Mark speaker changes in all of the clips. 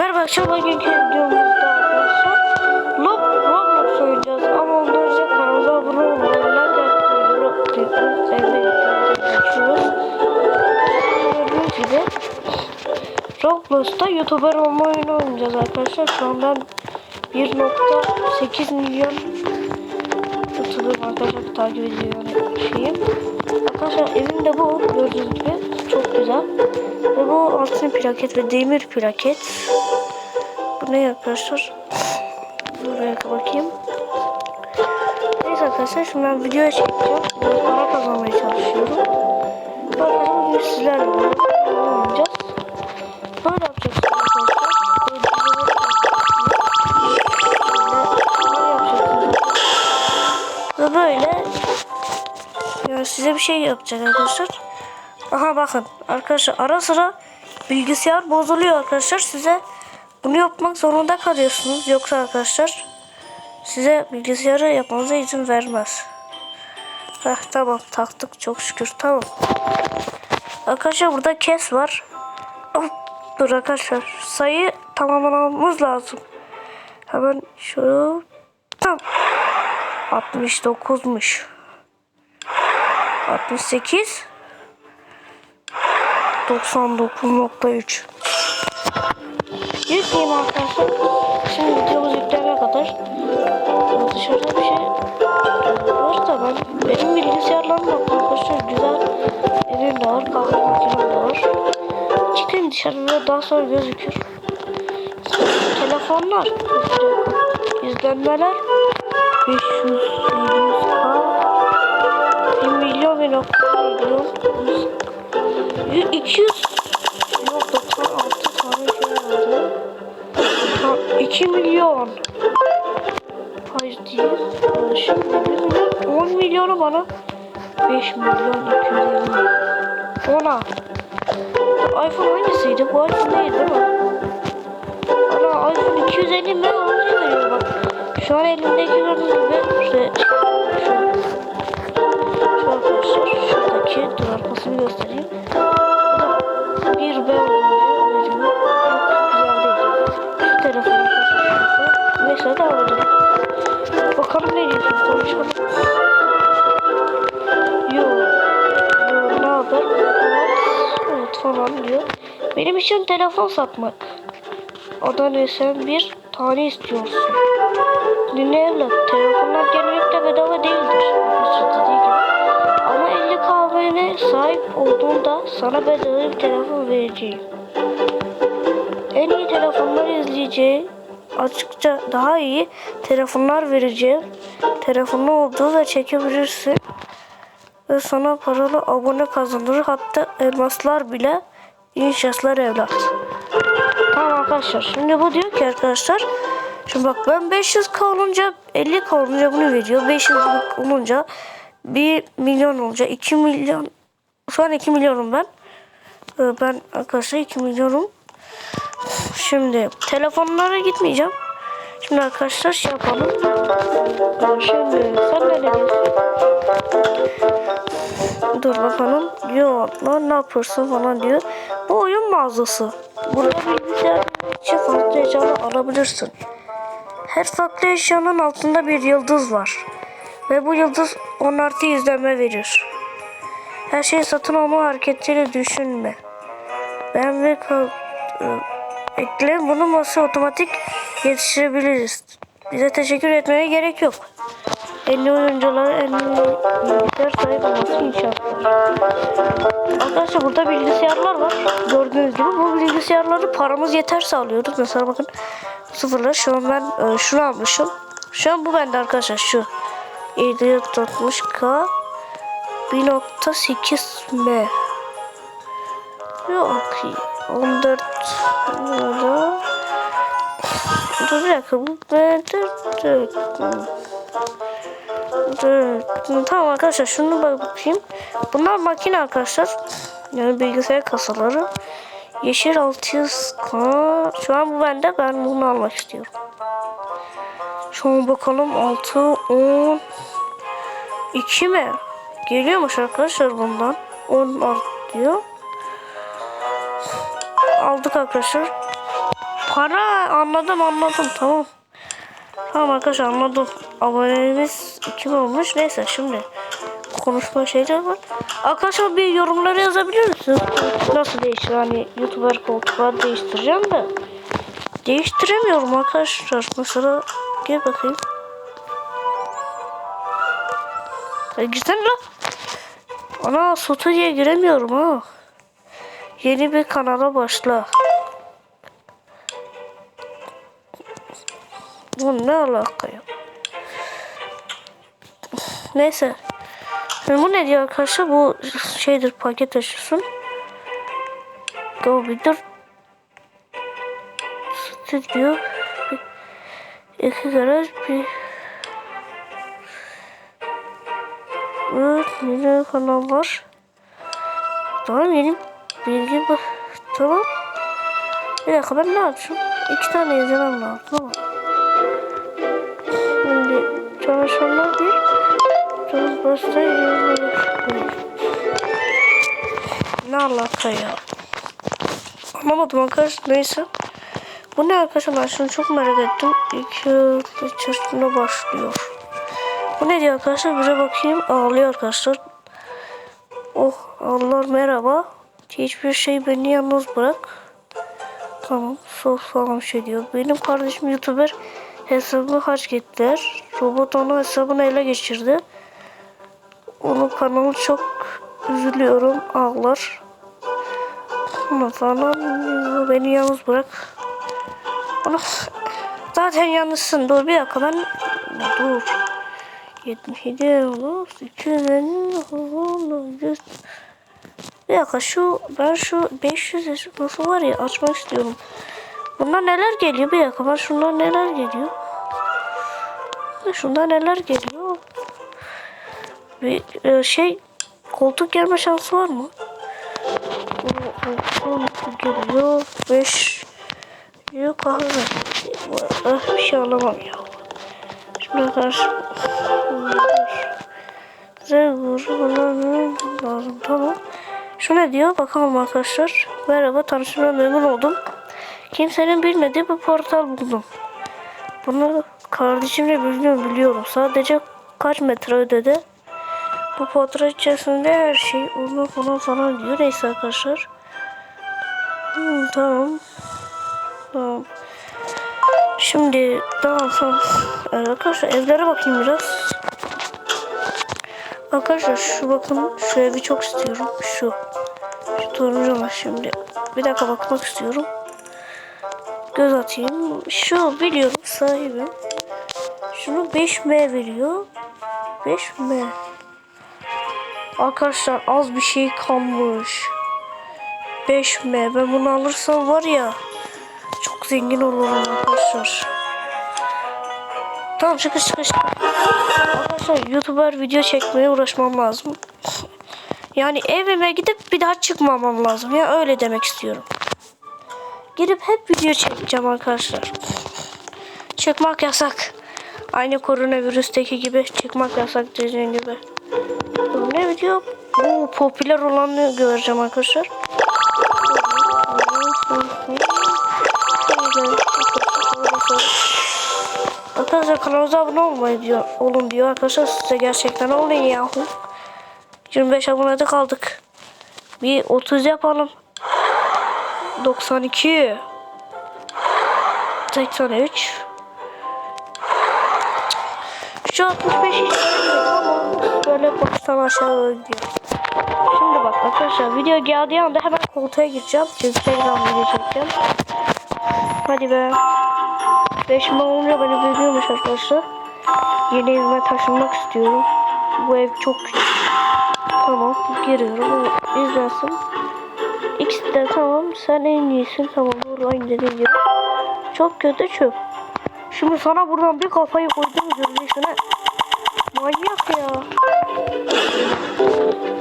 Speaker 1: Merhaba arkadaşlar bugünkü videomuzda arkadaşlar Lob Roblox oynayacağız ama ondan önce kanalımıza abone olmayı, like atmayı. Sevmeyi geçiyoruz. Gördüğünüz gibi Roblox'ta YouTuber olma oyunu oynayacağız arkadaşlar. Şu an ben 1.8 milyon YouTuber arkadaşlar takip ediyor şeyim. Arkadaşlar evim de bu gördüğünüz gibi güzel. Ve bu altın plaket ve demir plaket. Bu ne arkadaşlar? Buraya bakayım. Neyse arkadaşlar şimdi ben videoya çekeceğim. Biraz para kazanmaya çalışıyorum. Arkadaşlar bugün sizlerle oynayacağız. Böyle yapacaksınız arkadaşlar. Böyle yani size bir şey yapacak arkadaşlar. Aha bakın arkadaşlar ara sıra bilgisayar bozuluyor arkadaşlar. Size bunu yapmak zorunda kalıyorsunuz. Yoksa arkadaşlar size bilgisayarı yapmanıza izin vermez. Heh, tamam taktık çok şükür tamam. Arkadaşlar burada kes var. Oh, dur arkadaşlar sayı tamamlamamız lazım. Hemen şu tam 69'muş. 68 99.3 Yükleyeyim arkadaşlar. Şimdi videomuz yüklenene kadar dışarıda bir şey var da ben benim bilgisayarlarım yok arkadaşlar. Güzel evim de var, kahve makinem de var. Çıkın dışarıda daha sonra gözükür. Telefonlar, izlenmeler 500 700k 1 milyon ve nokta milyon 200 yok 96 tane şey vardı. Ha, 2 milyon. Hayır değil. Şimdi 1 milyon 10 milyonu bana 5 milyon 250 Ona. iPhone hangisiydi? Bu iPhone değil değil mi? Ana iPhone 250 mi olunca veriyor bak. Şu an elimdeki gördüğünüz gibi işte şu şu arkadaşlar şuradaki dur arkasını göstereyim. Falan diyor. Benim için telefon satmak. O da ne sen bir tane istiyorsun. Dinle evlat. Telefonlar genellikle bedava değildir. Ama 50 kahvene sahip olduğunda sana bedava bir telefon vereceğim. En iyi telefonları izleyeceği açıkça daha iyi telefonlar vereceğim. Telefonu olduğu ve çekebilirsin. Ve sana paralı abone kazandırır. Hatta elmaslar bile inşaatlar evlat. Tamam arkadaşlar. Şimdi bu diyor ki arkadaşlar. Şimdi bak ben 500k olunca 50k olunca bunu veriyor. 500 olunca 1 milyon olunca 2 milyon. Şu an 2 milyonum ben. Ee, Ben arkadaşlar 2 milyonum. Şimdi telefonlara gitmeyeceğim. Şimdi arkadaşlar şey yapalım. Ee, Şimdi sen ne diyorsun? Dur bakalım. Yok lan ne yapıyorsun falan diyor. Bu oyun mağazası. Burada bilgisayar için farklı eşyalar alabilirsin. Her farklı eşyanın altında bir yıldız var. Ve bu yıldız 10 artı izlenme verir. Her şeyi satın alma hareketleri düşünme. Ben ve e, ekle bunu masa otomatik yetiştirebiliriz. Bize teşekkür etmeye gerek yok. En iyi oyunculara en iyi bilgisayar sahip olması inşaatlar. Arkadaşlar burada bilgisayarlar var. Gördüğünüz gibi bu bilgisayarları paramız yeterse alıyoruz. Mesela bakın sıfırlar. Şu an ben e, şunu almışım. Şu an bu bende arkadaşlar şu. 760k 1.8 M Yok 14 burada Dur bir dakika bu dur Tamam arkadaşlar şunu bak bakayım. Bunlar makine arkadaşlar. Yani bilgisayar kasaları. Yeşil 600k Şu an bu bende. Ben bunu almak istiyorum. Şu an bakalım. 6 10 2 mi? Geliyormuş arkadaşlar bundan. 10 art diyor. Aldık arkadaşlar. para. Anladım anladım. Tamam. Tamam arkadaşlar anladım. Abonemiz kim olmuş? Neyse şimdi konuşma şeyler var. Arkadaşlar bir yorumlara yazabilir misiniz? Nasıl değiştir? Hani YouTuber koltukları değiştireceğim de. Değiştiremiyorum arkadaşlar. Mesela gel bakayım. E, güzel lan. Ana Sotu'ya giremiyorum ha. Yeni bir kanala başla. Bu ne alaka ya? Neyse. Bu ne diyor arkadaşlar? Bu şeydir paket. Dur bir dur. Stüdyo. İki garaj bir Evet, yeni kanal var. Tamam yeni bilgi bu. Tamam. Bir dakika ben ne yapacağım? İki tane yazmam lazım ama. Çok başta yazılır. Ne alaka ya? Anlamadım arkadaşlar neyse. Bu ne arkadaşlar ben şunu çok merak ettim. İki yıl içerisinde başlıyor. Bu ne diyor arkadaşlar? Bize bakayım. Ağlıyor arkadaşlar. Oh Allah merhaba. Hiçbir şey beni yalnız bırak. Tamam. Sol falan bir şey diyor. Benim kardeşim YouTuber hesabını hack ettiler. Robot onun hesabını ele geçirdi. Onun kanalı çok üzülüyorum. Ağlar. Ama falan beni yalnız bırak. Onu zaten yalnızsın. Dur bir dakika ben dur. 77 olur. 250 100. Bir dakika şu ben şu 500 nasıl var ya açmak istiyorum. Bunlar neler geliyor? Bir dakika ben şunlar neler geliyor? Şundan neler geliyor? Bir e, şey koltuk gelme şansı var mı? Geliyor. 5 Yok kahve. Ah, bir şey alamam ya. Şuna karşı Zevur lazım tamam. Şu ne diyor bakalım arkadaşlar. Merhaba tanıştığıma memnun oldum. Kimsenin bilmediği bir portal buldum. Bunu kardeşimle biliyorum, biliyorum. Sadece kaç metre ödedi. Bu portal içerisinde her şey onu falan falan diyor. Neyse arkadaşlar. Hmm, tamam. Tamam. Şimdi tamam tamam. Ee, Arkadaşlar evlere bakayım biraz. Arkadaşlar şu bakın şu evi çok istiyorum. Şu. Şu turuncu ama şimdi. Bir dakika bakmak istiyorum. Göz atayım. Şu biliyorum sahibi. Şunu 5M veriyor. 5M. Arkadaşlar az bir şey kalmış. 5M. Ben bunu alırsam var ya. Çok zengin olurum arkadaşlar. Tamam çıkış çıkış. Arkadaşlar YouTuber video çekmeye uğraşmam lazım. Yani evime gidip bir daha çıkmamam lazım. Ya öyle demek istiyorum. Gidip hep video çekeceğim arkadaşlar. Çıkmak yasak. Aynı koronavirüsteki gibi çıkmak yasak dediğin gibi. Ne video? Bu popüler olanı göreceğim arkadaşlar. Arkadaşlar kanalımıza abone olmayı diyor, olun diyor arkadaşlar size gerçekten olun yahu. 25 abonede kaldık. Bir 30 yapalım. 92 83 Şu 65 hiç böyle baştan aşağı doğru gidiyor. Şimdi bak arkadaşlar video geldiği anda hemen koltuğa gireceğim. Video çekeceğim. Hadi be. 5 mi olunca beni veriyormuş arkadaşlar. Yeni evime taşınmak istiyorum. Bu ev çok küçük. Tamam giriyorum. İzlensin. X de tamam sen en iyisin tamam dediğin gibi. Çok kötü çöp. Şimdi sana buradan bir kafayı koydum görünüşüne. Manyak ya.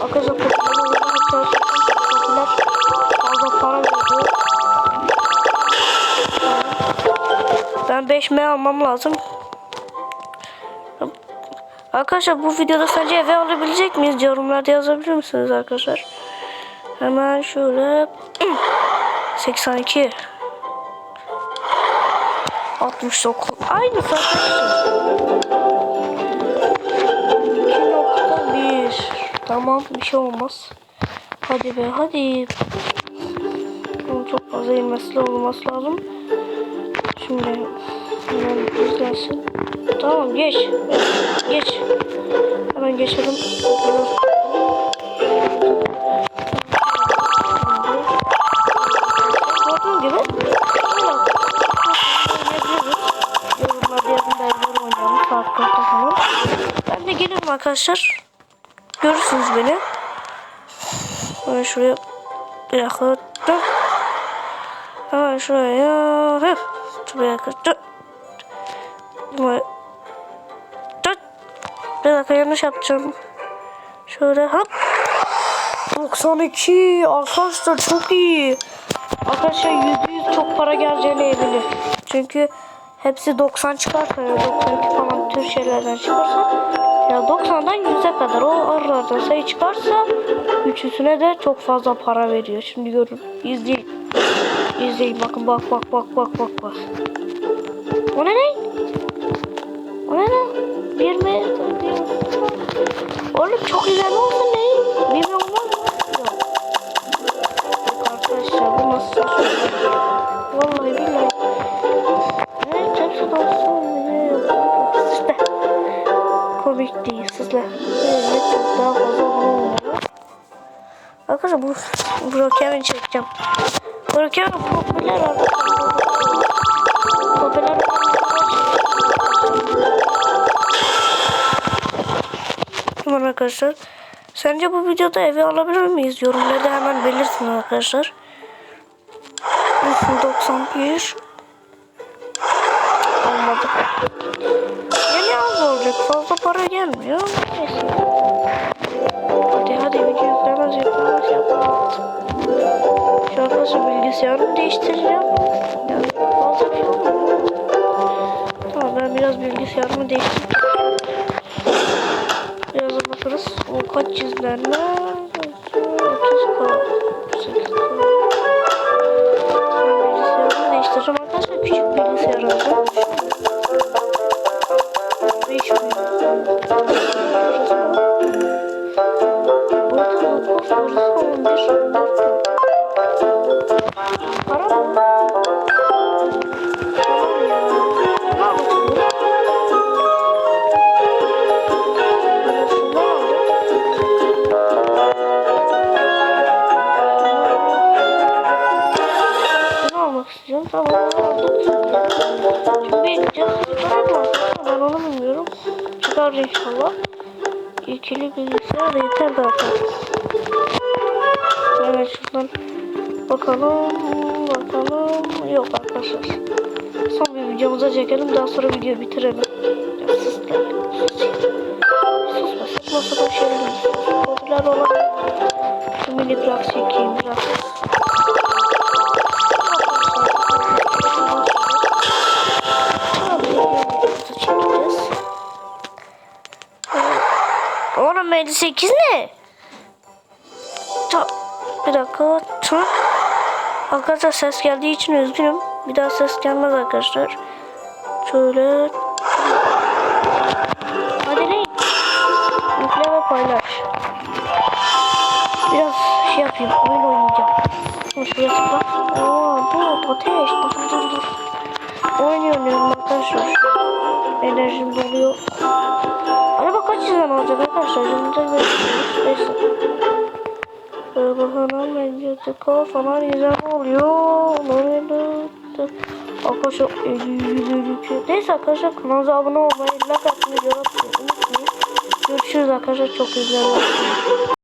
Speaker 1: Arkadaşlar olarak popüler fazla para veriyor. Ben 5M almam lazım. Arkadaşlar bu videoda sence eve alabilecek miyiz? Yorumlarda yazabilir misiniz arkadaşlar? Hemen şöyle 82 69. Aynı arkadaşlar. 2.1 Tamam bir şey olmaz. Hadi be hadi. Bunun çok fazla inmesi olması lazım. Şimdi hemen izlensin. Tamam geç. Geç. Hemen geçelim. Arkadaşlar. Görürsünüz beni. Hemen şuraya bir dakika. Hemen şuraya. Hep. Buraya. Dur. Bir dakika yanlış yapacağım. Şöyle hop. 92 arkadaşlar çok iyi. Arkadaşlar %100 çok para geleceğine eminim. Çünkü hepsi 90 çıkarsa ya 92 falan tür şeylerden çıkarsa ya 90'dan 100'e kadar o aralardan sayı çıkarsa üçüsüne de çok fazla para veriyor. Şimdi görün. İzleyin. İzleyin bakın bak bak bak bak bak bak. O ne ne? O ne ne? Bir mi? Bir mi? Oğlum çok güzel olsun ne? Bir mi olmaz mı? Sizler. Evet çok daha fazla olmalı. Arkadaşlar bu Brokeven çekeceğim. Brokeven popüler arkadaşlar. Popüler Tamam arkadaşlar. Sence bu videoda evi alabilir miyiz? Yorumlarda hemen belirtin arkadaşlar. 91 yüklemez yüklemez yapmaz. Şu arkadaşlar bilgisayarımı değiştireceğim. Yani fazla şey. Tamam ben biraz bilgisayarımı değiştireceğim. Biraz bakarız. O kaç çizgilerle? 30 k. istiyorum. Tamam. Şimdi? Ben onu bilmiyorum. Çıkar inşallah. İkili bilgisayar yeter zaten. Evet şuradan bakalım. Bakalım. Yok arkadaşlar. Son bir videomuza çekelim. Daha sonra videoyu bitirelim. Ya sus lan. Susma. Saçma sapan şeyler mi? Popüler olan şu mini plak çekeyim. Çekeceğiz. Oğlum 58 ne? Bir dakika. Arkadaşlar ses geldiği için üzgünüm. Bir daha ses gelmez arkadaşlar. Şöyle. Hadi ne? Yükle ve paylaş. Biraz şey yapayım. Oyun oynayacağım. Şuraya tıkla. Aa bu ateş. Oyun oynuyorum arkadaşlar. Enerjim doluyor. Araba kaç yüzden olacak arkadaşlar? 25 5 5 bakalım bence tıkla falan güzel oluyor. Arkadaşlar 50 152. Neyse arkadaşlar kanalımıza abone olmayı, like atmayı, yorum atmayı unutmayın. Görüşürüz arkadaşlar. Çok güzel.